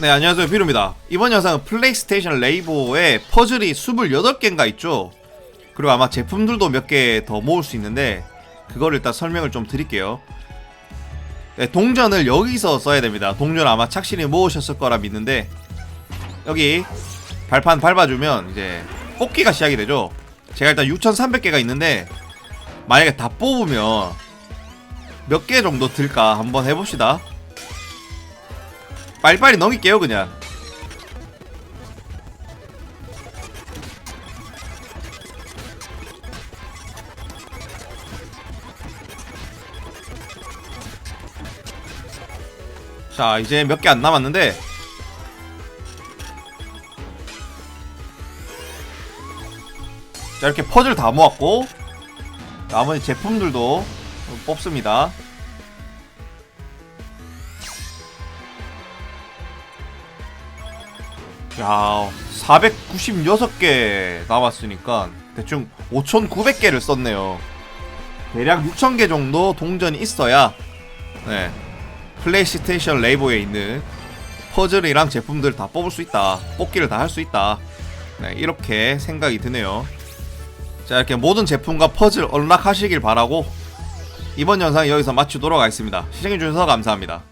네 안녕하세요. 비루입니다. 이번 영상은 플레이스테이션 레이보에 퍼즐이 28개인가 있죠? 그리고 아마 제품들도 몇 개 더 모을 수 있는데 그거를 일단 설명을 좀 드릴게요. 네, 동전을 여기서 써야 됩니다. 동전 아마 착실히 모으셨을 거라 믿는데 여기 발판 밟아주면 이제 뽑기가 시작이 되죠? 제가 일단 6300개가 있는데 만약에 다 뽑으면 몇 개 정도 들까? 한번 해봅시다 빨리빨리 넘길게요 그냥. 자 이제 몇 개 안 남았는데. 자 이렇게 퍼즐 다 모았고 나머지 제품들도 뽑습니다 야, 496개 남았으니까 대충 5,900개를 썼네요. 대략 6,000개 정도 동전이 있어야 네. 플레이스테이션 레이보에 있는 퍼즐이랑 제품들 다 뽑을 수 있다. 뽑기를 다 할 수 있다. 네, 이렇게 생각이 드네요. 자, 이렇게 모든 제품과 퍼즐 언락하시길 바라고 이번 영상 여기서 마치도록 하겠습니다. 시청해주셔서 감사합니다.